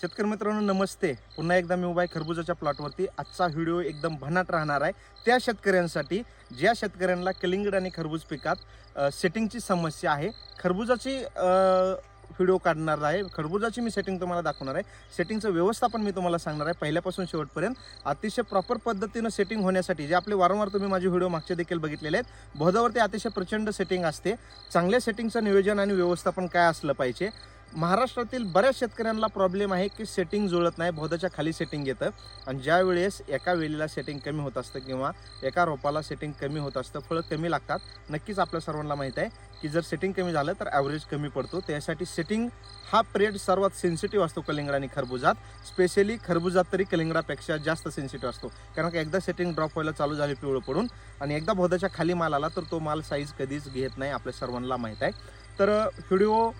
शेतकरी मित्रांनो नमस्ते. पुन्हा एकदा मी उभा आहे खरबुजाच्या प्लॉटवरती आजचा व्हिडिओ एकदम भन्नाट राहणार आहे. त्या शेतकऱ्यांसाठी ज्या शेतकऱ्यांना कलिंगड आणि खरबूज पिकात सेटिंगची समस्या आहे खरबुजाची व्हिडिओ काढणार आहे. खरबुजाची मी सेटिंग तुम्हाला दाखवणार आहे. सेटिंगचं व्यवस्थापन मी तुम्हाला सांगणार आहे पहिल्यापासून शेवटपर्यंत. अतिशय प्रॉपर पद्धतीनं सेटिंग होण्यासाठी जे आपले वारंवार तुम्ही माझे व्हिडिओ मागचे देखील बघितलेले आहेत बहुधावरती अतिशय प्रचंड सेटिंग असते. चांगल्या सेटिंगचं नियोजन आणि व्यवस्थापन काय असलं पाहिजे? महाराष्ट्रातील बऱ्याच शेतकऱ्यांना प्रॉब्लेम आहे की सेटिंग जुळत नाही बहुधाच्या खाली सेटिंग येतं. आणि ज्या वेळेस एका वेळेला सेटिंग कमी होत असतं किंवा एका रोपाला सेटिंग कमी होत असतं फळं कमी लागतात. नक्कीच आपल्या सर्वांना माहीत आहे की जर सेटिंग कमी झालं तर ॲव्हरेज कमी पडतो. त्यासाठी सेटिंग हा पिरियड सर्वात सेन्सिटिव्ह असतो कलिंगड आणि खरबुजात. स्पेशली खरबुजात तरी कलिंगडापेक्षा जास्त सेन्सिटिव्ह असतो. कारण का एकदा सेटिंग ड्रॉप व्हायला चालू झाली पिवळं पडून आणि एकदा बहुधाच्या खाली माल आला तर तो माल साईज कधीच घेत नाही आपल्या सर्वांना माहीत आहे. तर व्हिडिओ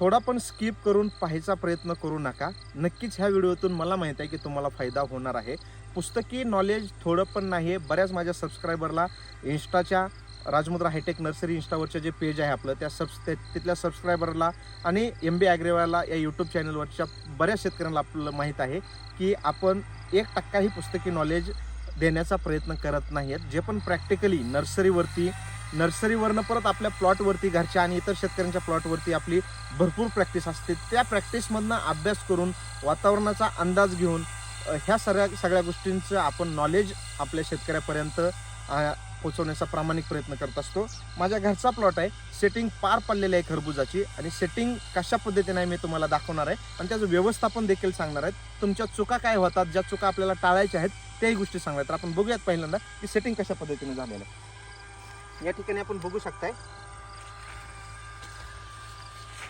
थोडा पण स्किप करून पाहायचा प्रयत्न करू नका. नक्कीच ह्या व्हिडिओतून मला माहीत आहे की तुम्हाला फायदा होणार आहे. पुस्तकी नॉलेज थोडं पण नाही आहे बऱ्याच माझ्या सबस्क्रायबरला इन्स्टाच्या राजमुद्रा हायटेक नर्सरी इन्स्टावरचं जे पेज आहे आपलं त्या सबस् त्या- तिथल्या सबस्क्रायबरला आणि एम बी ॲग्रेवाला या यूट्यूब चॅनलवरच्या बऱ्याच शेतकऱ्यांना आपल्याला माहीत आहे की आपण एक टक्काही पुस्तकी नॉलेज देण्याचा प्रयत्न करत नाही आहेत जे पण प्रॅक्टिकली नर्सरीवरती नर्सरीवरनं परत आपल्या प्लॉटवरती घरच्या आणि इतर शेतकऱ्यांच्या प्लॉटवरती आपली भरपूर प्रॅक्टिस असते. त्या प्रॅक्टिसमधनं अभ्यास करून वातावरणाचा अंदाज घेऊन ह्या सगळ्या सगळ्या गोष्टींचं आपण नॉलेज आपल्या शेतकऱ्यापर्यंत पोचवण्याचा पोहोचवण्याचा प्रामाणिक प्रयत्न करत असतो. माझ्या घरचा प्लॉट आहे सेटिंग पार पडलेली आहे खरबुजाची आणि सेटिंग कशा पद्धतीने आहे मी तुम्हाला दाखवणार आहे आणि त्याचं व्यवस्थापन देखील सांगणार आहेत. तुमच्या चुका काय होतात ज्या चुका आपल्याला टाळायच्या आहेत त्याही गोष्टी सांगणार तर आपण बघूयात पहिल्यांदा की सेटिंग कशा पद्धतीने झालेलं आहे. या ठिकाणी आपण बघू शकताय.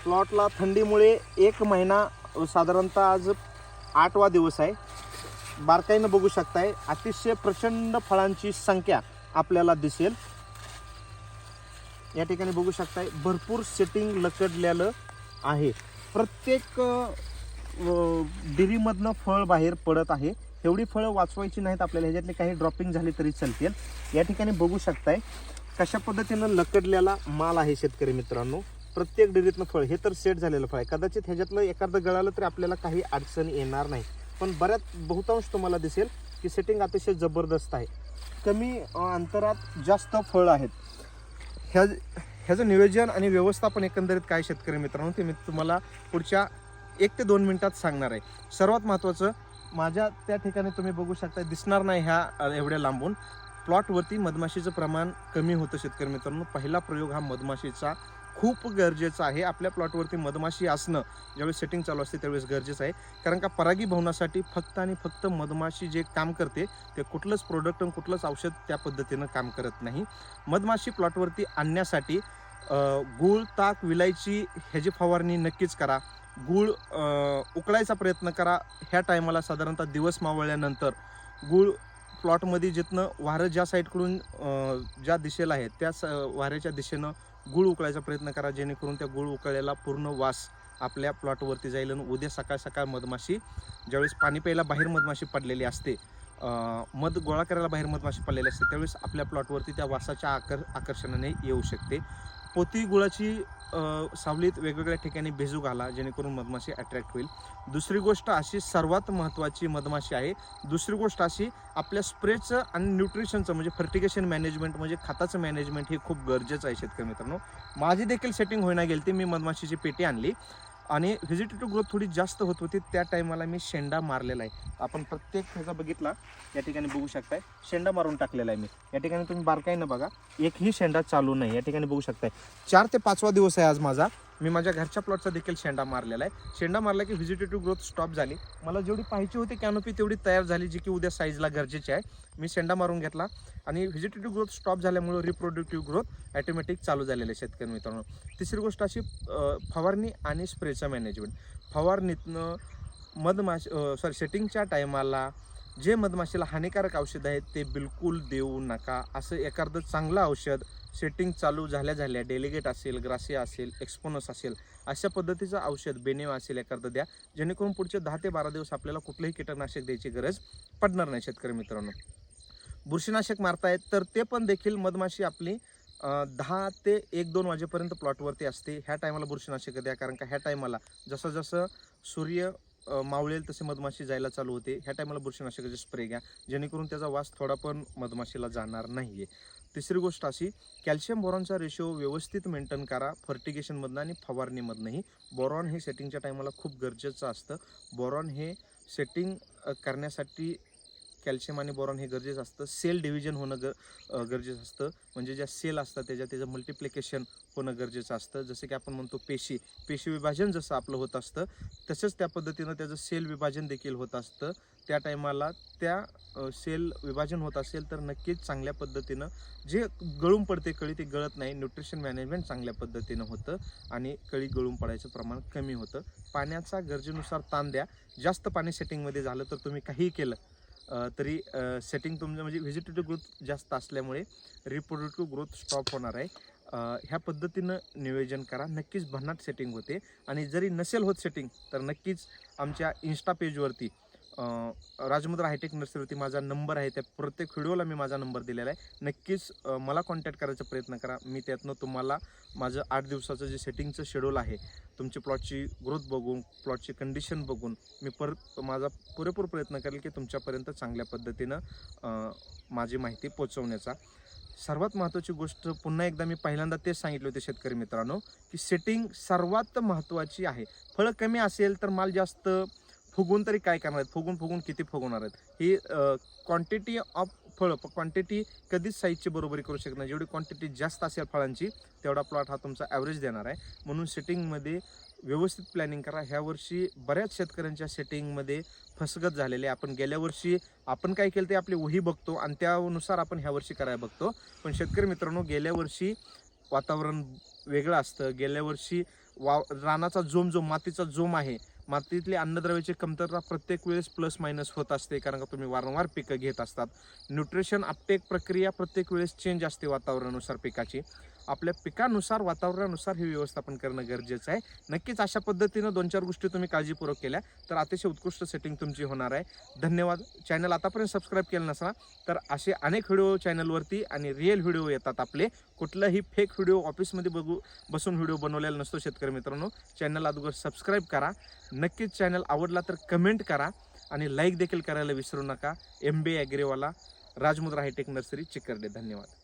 प्लॉटला थंडीमुळे एक महिना साधारणतः आज आठवा दिवस आहे. बारकाईनं बघू शकताय अतिशय प्रचंड फळांची संख्या आपल्याला दिसेल. या ठिकाणी बघू शकताय भरपूर सेटिंग लकडलेलं आहे. प्रत्येक डिरीमधनं फळ बाहेर पडत आहे. एवढी फळं वाचवायची नाहीत आपल्याला. ह्याच्यातले काही ड्रॉपिंग झाली तरी चालतील. या ठिकाणी बघू शकताय कशा पद्धतीनं लकडलेला माल आहे शेतकरी मित्रांनो? प्रत्येक डेरीतनं फळ हे तर सेट झालेलं फळ आहे. कदाचित ह्याच्यातलं एखादं गळालं तरी आपल्याला काही अडचण येणार नाही. पण बऱ्याच बहुतांश तुम्हाला दिसेल की सेटिंग अतिशय जबरदस्त आहे. कमी अंतरात जास्त फळ आहेत. ह्या ह्याचं नियोजन आणि व्यवस्थापन एकंदरीत काय शेतकरी मित्रांनो ते मी तुम्हाला पुढच्या एक ते दोन मिनिटात सांगणार आहे. सर्वात महत्त्वाचं माझ्या त्या ठिकाणी तुम्ही बघू शकता दिसणार नाही ह्या एवढ्या लांबून. प्लॉटवरती मधमाशीचं प्रमाण कमी होतं शेतकरी मित्रांनो. पहिला प्रयोग हा मधमाशीचा खूप गरजेचा आहे. आपल्या प्लॉटवरती मधमाशी असणं ज्यावेळेस सेटिंग चालू असते त्यावेळेस गरजेचं आहे. कारण का परागीभवनासाठी फक्त आणि फक्त मधमाशी जे काम करते ते कुठलंच प्रोडक्ट आणि कुठलंच औषध त्या पद्धतीनं काम करत नाही. मधमाशी प्लॉटवरती आणण्यासाठी गूळ ताक विलायची ह्याची फवारणी नक्कीच करा. गूळ उकळायचा प्रयत्न करा. ह्या टायमाला साधारणतः दिवस मावळल्यानंतर गूळ प्लॉटमध्ये जिथनं वारं ज्या साईडकडून ज्या दिशेला आहे त्या स वाऱ्याच्या दिशेनं गूळ उकळायचा प्रयत्न करा जेणेकरून त्या गूळ उकळलेला पूर्ण वास आपल्या प्लॉटवरती जाईल आणि उद्या सकाळ सकाळ मधमाशी ज्यावेळेस पाणी प्यायला बाहेर मधमाशी पडलेली असते मध गोळा करायला बाहेर मधमाशी पडलेली असते त्यावेळेस आपल्या प्लॉटवरती त्या वासाच्या आकर आकर्षणाने येऊ शकते. पोती गुळाची सावलीत वेगवेगळ्या ठिकाणी भेजू घाला जेणेकरून मधमाशी अट्रॅक्ट होईल. दुसरी गोष्ट अशी सर्वात महत्त्वाची मधमाशी आहे. दुसरी गोष्ट अशी आपल्या स्प्रेचं आणि न्यूट्रिशनचं म्हणजे फर्टिगेशन मॅनेजमेंट म्हणजे खताचं मॅनेजमेंट हे खूप गरजेचं आहे शेतकरी मित्रांनो. माझी देखील सेटिंग होईना गेली ती मी मधमाशीची पेटी आणली. आणि व्हेजिटेटिव्ह ग्रोथ थोडी जास्त होत होती त्या टायमाला मी शेंडा मारलेला आहे. आपण प्रत्येक ह्याचा बघितला या ठिकाणी बघू शकताय. शेंडा मारून टाकलेला आहे मी. या ठिकाणी तुम्ही बारकाईनं बघा एकही शेंडा चालू नाही या ठिकाणी बघू शकताय. चार ते पाचवा दिवस आहे आज माझा. मी माझ्या घरच्या प्लॉटचा देखील शेंडा मारलेला आहे. शेंडा मारला की व्हिजिटेटिव्ह ग्रोथ स्टॉप झाली. मला जेवढी पाहिजे होती कॅनोपी तेवढी तयार झाली जी की उद्या साईजला गरजेची आहे. मी शेंडा मारून घेतला. आणि व्हिजिटेटिव्ह ग्रोथ स्टॉप झाल्यामुळे रिप्रोडक्टिव्ह ग्रोथ ॲटोमॅटिक चालू झालेले आहे शेतकरी मित्रांनो. तिसरी गोष्ट अशी फवारणी आणि स्प्रेचं मॅनेजमेंट फवारणीतनं मधमाश सॉरी सेटिंगच्या टायमाला जे मधमाशीला हानिकारक औषध आहेत ते बिलकुल देऊ नका. असं एखादं चांगलं औषध सेटिंग चालू झाल्या झाल्या डेलिगेट असेल ग्रासिया असेल एक्सपोनस असेल अशा पद्धतीचं औषध बेनेवा असेल एखादं द्या जेणेकरून पुढचे दहा ते बारा दिवस आपल्याला कुठलंही कीटकनाशक द्यायची गरज पडणार नाही शेतकरी मित्रांनो. बुरशीनाशक मारतायत तर ते पण देखील मधमाशी आपली दहा ते एक दोन वाजेपर्यंत प्लॉटवरती असते. ह्या टायमाला बुरशीनाशक द्या कारण का ह्या टायमाला जसं जसं सूर्य मावळेल तसे मधमाशी जायला चालू होते. ह्या टायमाला बुरशीनाशकाचे स्प्रे घ्या. जेणेकरून त्याचा वास थोडा पण मधमाशीला जाणार नाही आहे तिसरी गोष्ट अशी कॅल्शियम बोरॉनचा रेशो व्यवस्थित मेंटेन करा. फर्टिगेशनमधनं आणि फवारणीमधनंही बोरॉन हे सेटिंगच्या टायमाला खूप गरजेचं असतं. बोरॉन हे सेटिंग करण्यासाठी कॅल्शियम आणि बोरॉन हे गरजेचं असतं. सेल डिव्हिजन होणं ग गरजेचं असतं. म्हणजे ज्या सेल असतात त्याच्या त्याचं मल्टिप्लिकेशन होणं गरजेचं असतं. जसं की आपण म्हणतो पेशी. पेशी विभाजन जसं आपलं होत असतं तसंच त्या पद्धतीनं त्याचं सेल विभाजन देखील होत असतं. त्या टायमाला त्या सेल विभाजन होत असेल तर नक्कीच चांगल्या पद्धतीनं जे गळून पडते कळी ते गळत नाही. न्यूट्रिशन मॅनेजमेंट चांगल्या पद्धतीनं होतं आणि कळी गळून पडायचं प्रमाण कमी होतं. पाण्याचा गरजेनुसार ताण द्या. जास्त पाणी सेटिंगमध्ये झालं तर तुम्ही काहीही केलं तरी सेटिंग तुमचं म्हणजे व्हेजिटेटिव्ह ग्रोथ जास्त असल्यामुळे रिप्रोडक्टिव्ह ग्रोथ स्टॉप होणार आहे. ह्या पद्धतीनं नियोजन करा. नक्कीच भन्नाट सेटिंग होते. आणि जरी नसेल होत सेटिंग तर नक्कीच आमच्या इन्स्टा पेजवरती राजमुद्रा हायटेक नर्सरीवरती माझा नंबर आहे. त्या प्रत्येक व्हिडिओला मी माझा नंबर दिलेला आहे. नक्कीच मला कॉन्टॅक्ट करायचा प्रयत्न करा. मी त्यातनं तुम्हाला माझं आठ दिवसाचं जे सेटिंगचं शेड्यूल आहे तुमची प्लॉटची ग्रोथ बघून प्लॉटची कंडिशन बघून मी परत माझा पुरेपूर प्रयत्न करेल की तुमच्यापर्यंत चांगल्या पद्धतीनं माझी माहिती पोचवण्याचा सर्वात महत्त्वाची गोष्ट पुन्हा एकदा मी पहिल्यांदा तेच सांगितले होते शेतकरी मित्रांनो की सेटिंग सर्वात महत्त्वाची आहे. फळं कमी असेल तर माल जास्त फुगून तरी काय करणार आहेत? फुगून फुगून किती फुगवणार आहेत? ही क्वांटिटी ऑफ फळं क्वांटिटी कधीच साईजची बरोबरी करू शकत नाही. जेवढी क्वांटिटी जास्त असेल फळांची तेवढा प्लॉट हा तुमचा ॲव्हरेज देणार आहे. म्हणून सेटिंगमध्ये व्यवस्थित प्लॅनिंग करा. ह्या वर्षी बऱ्याच शेतकऱ्यांच्या सेटिंगमध्ये फसगत झालेली आहे. आपण गेल्या वर्षी आपण काय केलं ते आपली वही बघतो आणि त्यानुसार आपण ह्या वर्षी करायला बघतो. पण शेतकरी मित्रांनो गेल्या वर्षी वातावरण वेगळं असतं. गेल्या वर्षी वा रानाचा जोम जो मातीचा जोम आहे मातीतली अन्नद्रव्याची कमतरता प्रत्येक वेळेस प्लस मायनस होत असते कारण का तुम्ही वारंवार पिकं घेत असतात. न्यूट्रिशन अपटेक प्रक्रिया प्रत्येक वेळेस चेंज असते वातावरणानुसार पिकाची. आपल्या पिकानुसार वातावरणानुसार हे व्यवस्थापन करणं गरजेचं आहे. नक्कीच अशा पद्धतीनं दोन चार गोष्टी तुम्ही काळजीपूर्वक केल्या तर अतिशय उत्कृष्ट सेटिंग तुमची होणार आहे. धन्यवाद. चॅनल आतापर्यंत सबस्क्राईब केलं नसला तर असे अनेक व्हिडिओ चॅनलवरती आणि रिअल व्हिडिओ येतात आपले. कुठलाही फेक व्हिडिओ ऑफिसमध्ये बघू बसून व्हिडिओ बनवलेला नसतो शेतकरी मित्रांनो. चॅनल अगोदर सबस्क्राईब करा. नक्कीच चॅनल आवडला तर कमेंट करा आणि लाईक देखील करायला विसरू नका. एम बी ॲग्रेवाला राजमुद्रा हायटेक नर्सरी चिकरडे. धन्यवाद.